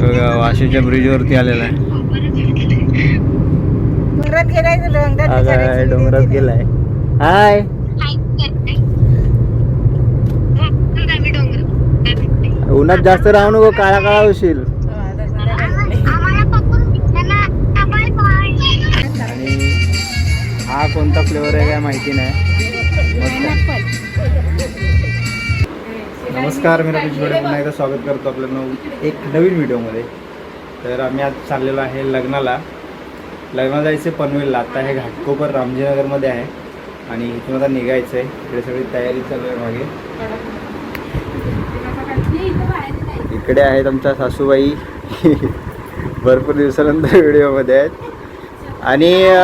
बघा वाशीच्या ब्रिजवरती आलेला आहे डोंगरात गेलाय डोंगरात डोंगरात हाय उन्हात जास्त राहू नको काळा काळा होशील. हो, हा कोणता फ्लेवर आहे काय माहिती नाही मस्त. नमस्कार मी रमेश गोडे. पुन्हा एकदा स्वागत करतो आपलं नव एक नवीन व्हिडिओमध्ये. तर आम्ही आज चाललेलो आहे लग्नाला. लग्नाला जायचं पनवेलला. आता हे घाटकोपर रामजीनगरमध्ये आहे. आणि इथून आता निघायचं आहे. इकडे सगळी तयारी चालू आहे मागे. इकडे आहेत आमच्या सासूबाई. भरपूर दिवसानंतर व्हिडिओमध्ये आहेत. आणि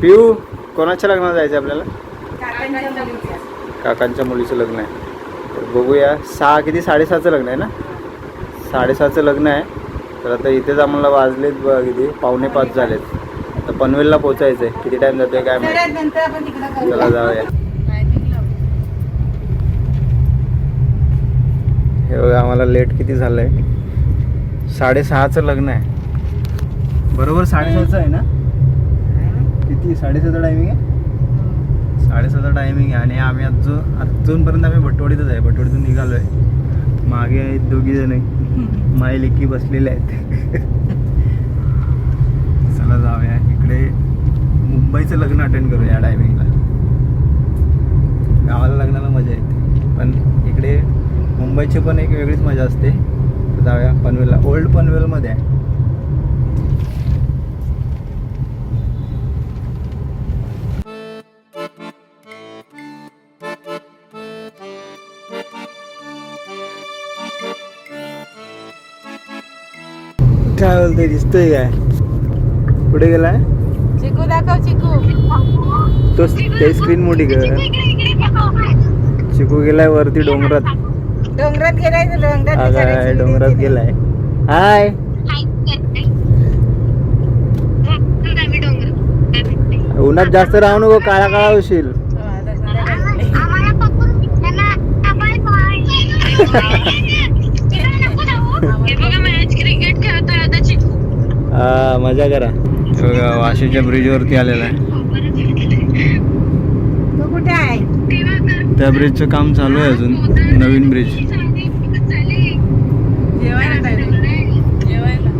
पिऊ कोणाच्या लग्नाला जायचं आहे आपल्याला. काकांच्या मुलीचं लग्न आहे. तर बघूया. सहा किती? साडेसहाचं लग्न आहे ना? साडेसहाचं लग्न आहे. तर आता इथेच आम्हाला वाजलेत बघा किती? पावणे पाच झालेत. आता पनवेलला पोचायचं आहे किती टाईम जातोय काय माहिती. चला जाऊया. हे बघा आम्हाला लेट किती झालं आहे साडेसहाचं लग्न आहे. बरोबर साडेसहाचं आहे ना? किती? साडेसहाचा टायमिंग आहे? साडेसहाचा टायमिंग आहे आणि आम्ही अजून अजूनपर्यंत आम्ही भटवडीतच आहे. भटवडीतून निघालो आहे मागे आहेत दोघी जण. माई लेकी बसलेले आहेत. चला जाऊया. इकडे मुंबईचं लग्न अटेंड करूया या टायमिंगला गावाला लग्नाला मजा येते. पण इकडे मुंबईची पण एक वेगळीच मजा असते. जाऊया पनवेलला. ओल्ड पनवेलमध्ये आहे. काय बोलतोय दिसतोय काय? कुठे गेलाय? चिकू दाखव चिकू. तो ते स्क्रीन मोठी कर. चिकू गेलाय वरती डोंगरात. डोंगरात गेलाय डोंगरात डोंगरात. गेलाय. हाय. उन्हात जास्त राहू नको काळा काळा होशील. हो, मजा करा. बघा वाशीच्या ब्रिजवरती आलेला आहे. तो कुठे आहे? त्या ब्रिजचं काम चालू आहे अजून नवीन ब्रिज जेवायला time. जेवायला.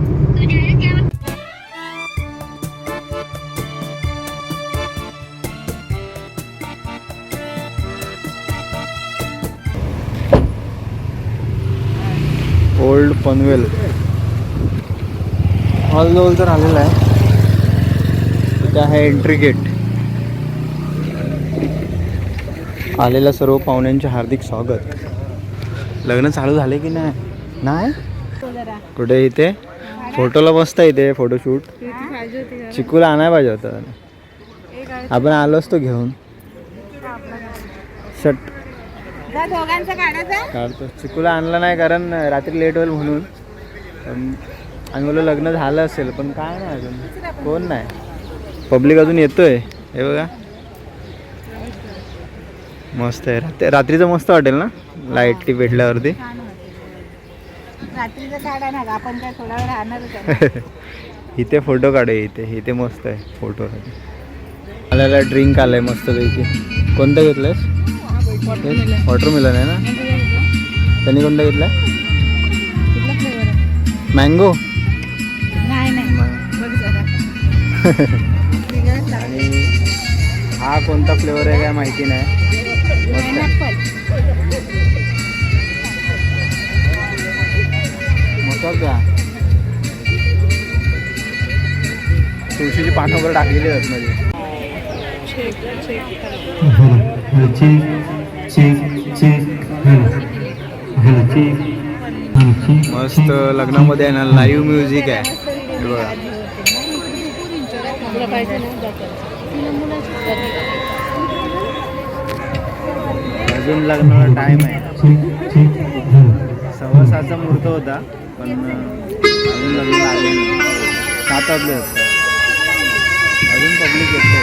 ओल्ड पनवेल हॉल जवळ तर आलेला आहे. इथे आहे एंट्री गेट आलेल्या सर्व पाहुण्यांचे हार्दिक स्वागत. लग्न चालू झाले की नाही? नाही? कुठे इथे? फोटोला आहे इथे फोटोशूट? चिकूला आणायला पाहिजे होतं. आपण आलो असतो घेऊन. शट जा दोघांचं काढायचं काढतो. चिकूला आणलं नाही कारण रात्री लेट होईल म्हणून. आम्ही बोललो लग्न झालं असेल पण काय नाही अजून. कोण नाही. पब्लिक अजून येतोय. हे बघा. मस्त आहे. रात्री रात्रीचं मस्त वाटेल ना? लाइट टी काढा आपण काय थोडा वेळ आहे इथे फोटो काढूया इथे. इथे मस्त आहे फोटो. आल्याला ड्रिंक आलंय मस्त पैकी कोणतं घेतलंयस? वॉटरमेलन आहे ना? त्यांनी कोणतं घेतलं मँगो आणि हा कोणता फ्लेवर आहे काय माहिती नाही. मस्त. का तुळशीची पानं वगैरे टाकलेली आहेत मध्ये. मस्त लग्नामध्ये आहे ना लाईव्ह म्युझिक आहे बघा. तुला पाहिजे ना अजून लग्नाला टाइम आहे. सव्वा सहाचा मुहूर्त होता पण अजून लग्न लागले नाही. सात वाजले होते. अजून पब्लिक येते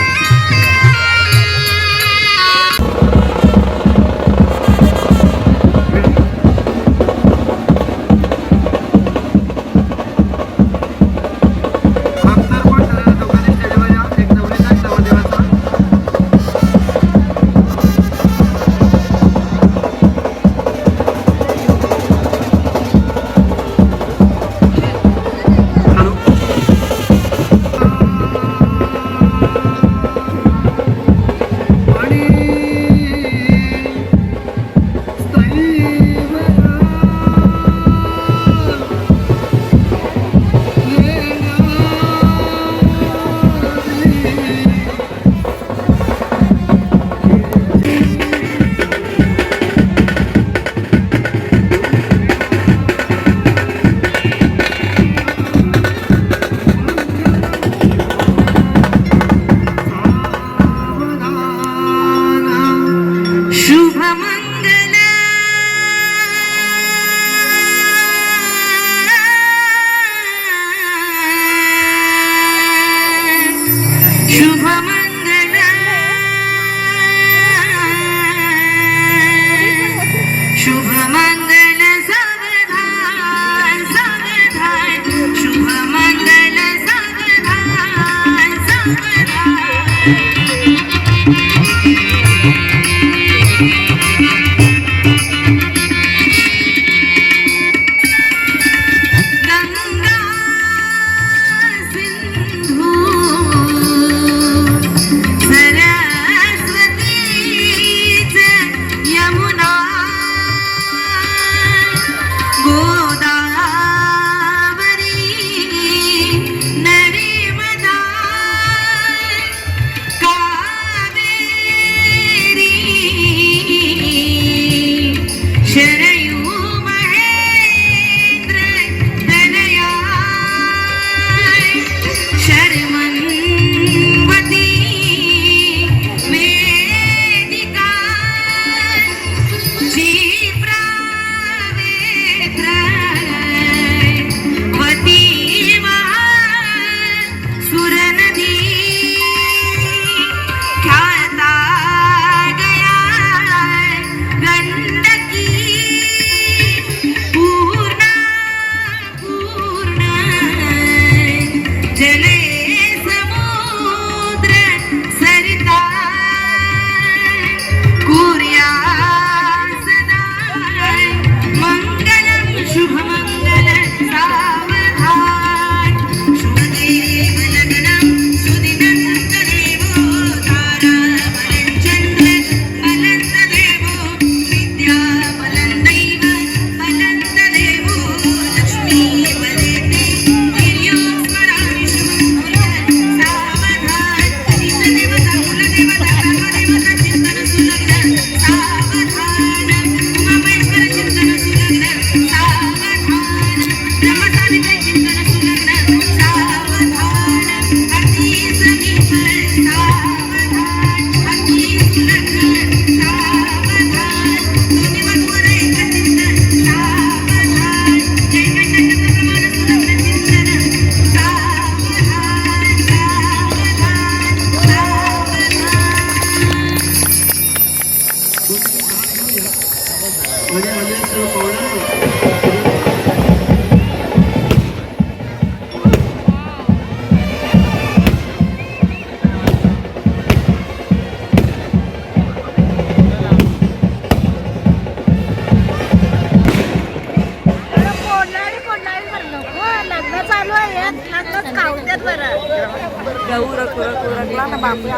लग्नच खावत्यात गहू रख रख रखला ना बापू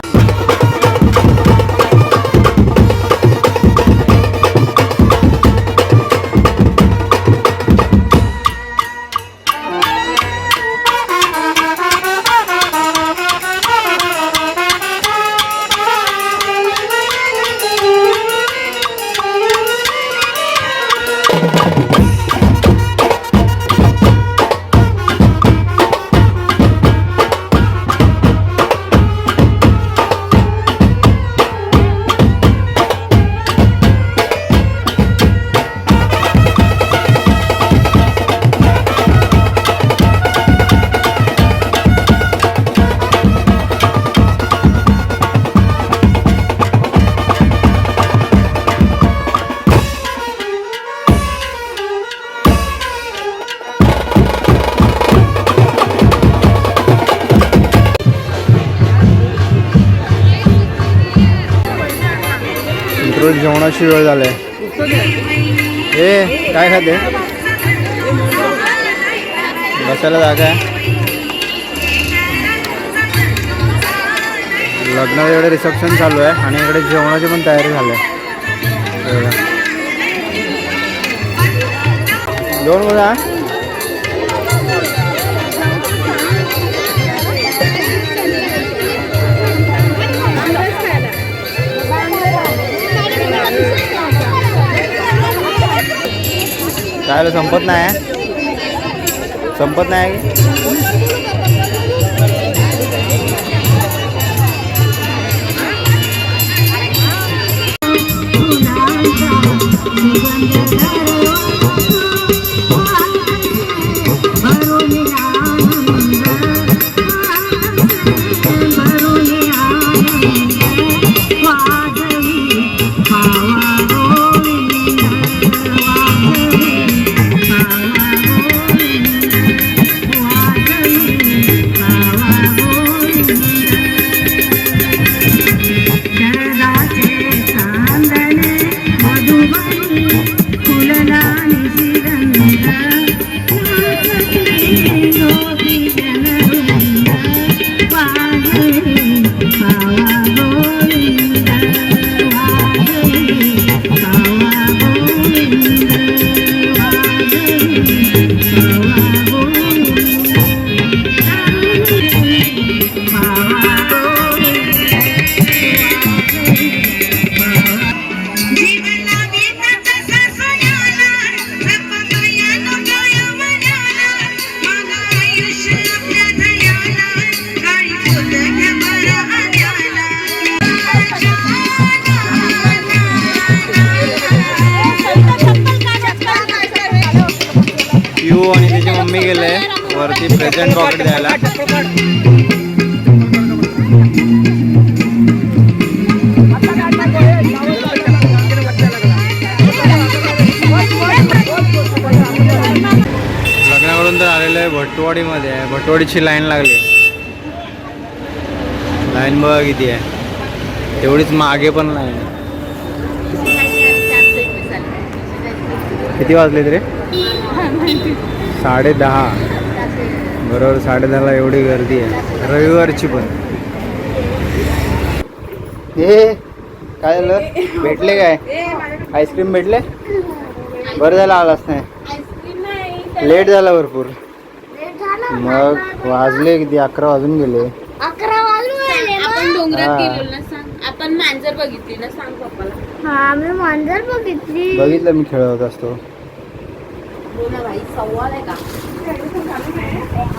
मित्र वेळ झाली ए काय खाते? बसायला जागा आहे. लग्नात इकडे रिसेप्शन चालू आहे आणि इकडे जेवणाची पण तयारी झाली आहे. दोन मुलं काय संपत नाही संपत नाही यू वरती प्रेझेंट पॉकेट द्यायला. लग्नाकडून तर आलेलं आहे भटवाडीमध्ये. आहे भटवाडीची लाईन लागली. लाईन बघा किती आहे. तेवढीच मागे पण लाईन आहे. किती वाजले तरी? साडे दहा. बरोबर साडे दहाला एवढी गर्दी आहे. रविवारची पण. हे काय झालं? भेटले काय? आईस्क्रीम भेटले? बरं झालं आलाच नाही लेट झाला भरपूर. मग वाजले किती? अकरा वाजून गेले. अकरा वाजले आपण डोंगरात हा. गेलो ना सांग. आपण मांजर बघितली ना सांग पप्पाला. हा मी मांजर बघितली. बघितलं मी खेळत असतो. भाई आहे का?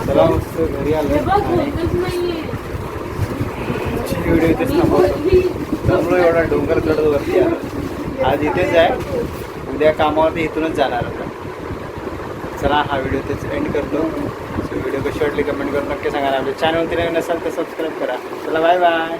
चला मस्त घरी आलो. बघ होतच नाहीये. व्हिडिओ इथेच थांबवतो. त्यामुळे एवढा डोंगर चढत वरती आलो आज इथेच आहे. उद्या कामावरती इथूनच जाणार आता. चला हा व्हिडिओ इथेच एंड करतो. व्हिडिओ कशी वाटली कमेंट करून नक्की सांगा. आपल्या चॅनलवरती नवीन असाल तर सबस्क्राईब करा. चला बाय बाय